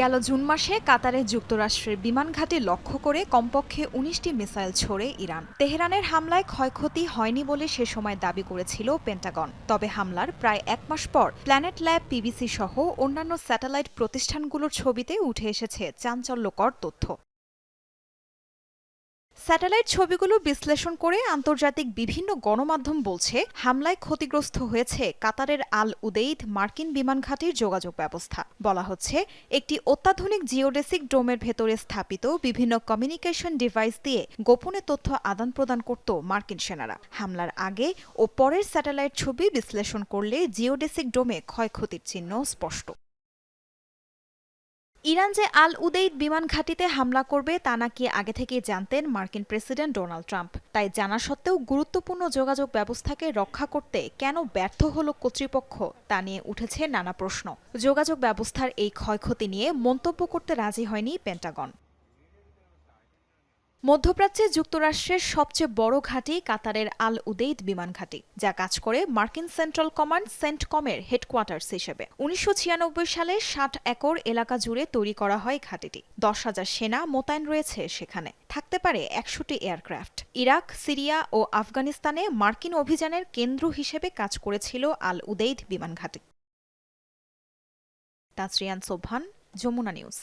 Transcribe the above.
গেল জুন মাসে কাতারে যুক্তরাষ্ট্রের বিমান ঘাঁটি লক্ষ্য করে কমপক্ষে উনিশটি মিসাইল ছোড়ে ইরান। তেহরানের হামলায় ক্ষয়ক্ষতি হয়নি বলে সে সময় দাবি করেছিল পেন্টাগন। তবে হামলার প্রায় এক মাস পর প্ল্যানেট ল্যাব, পিবিসি সহ অন্যান্য স্যাটেলাইট প্রতিষ্ঠানগুলোর ছবিতে উঠে এসেছে চাঞ্চল্যকর তথ্য। স্যাটেলাইট ছবিগুলো বিশ্লেষণ করে আন্তর্জাতিক বিভিন্ন গণমাধ্যম বলছে, হামলায় ক্ষতিগ্রস্ত হয়েছে কাতারের আল উদেইদ মার্কিন বিমান ঘাঁটির যোগাযোগ ব্যবস্থা। বলা হচ্ছে, একটি অত্যাধুনিক জিওডেসিক ডোমের ভেতরে স্থাপিত বিভিন্ন কমিউনিকেশন ডিভাইস দিয়ে গোপনে তথ্য আদান প্রদান করত মার্কিন সেনারা। হামলার আগে ও পরের স্যাটেলাইট ছবি বিশ্লেষণ করলে জিওডেসিক ডোমে ক্ষয়ক্ষতির চিহ্ন স্পষ্ট। ইরান যে আল উদেইদ বিমান ঘাঁটিতে হামলা করবে তা নাকি আগে থেকেই জানতেন মার্কিন প্রেসিডেন্ট ডোনাল্ড ট্রাম্প। তাই জানা সত্ত্বেও গুরুত্বপূর্ণ যোগাযোগ ব্যবস্থাকে রক্ষা করতে কেন ব্যর্থ হল কর্তৃপক্ষ, তা নিয়ে উঠেছে নানা প্রশ্ন। যোগাযোগ ব্যবস্থার এই ক্ষয়ক্ষতি নিয়ে মন্তব্য করতে রাজি হয়নি পেন্টাগন। মধ্যপ্রাচ্যে যুক্তরাষ্ট্রের সবচেয়ে বড় ঘাঁটি কাতারের আল উদেইদ বিমান ঘাঁটি, যা কাজ করে মার্কিন সেন্ট্রাল কমান্ড সেন্টকমের হেডকোয়ার্টার্স হিসেবে। উনিশশো ছিয়ানব্বই সালে ষাট একর এলাকা জুড়ে তৈরি করা হয় ঘাঁটিটি। দশ হাজার সেনা মোতায়েন রয়েছে সেখানে। থাকতে পারে একশোটি এয়ারক্রাফট। ইরাক, সিরিয়া ও আফগানিস্তানে মার্কিন অভিযানের কেন্দ্র হিসেবে কাজ করেছিল আল উদেইদ বিমান ঘাঁটি। তাসরিয়ান সোভান যমুনা নিউজ।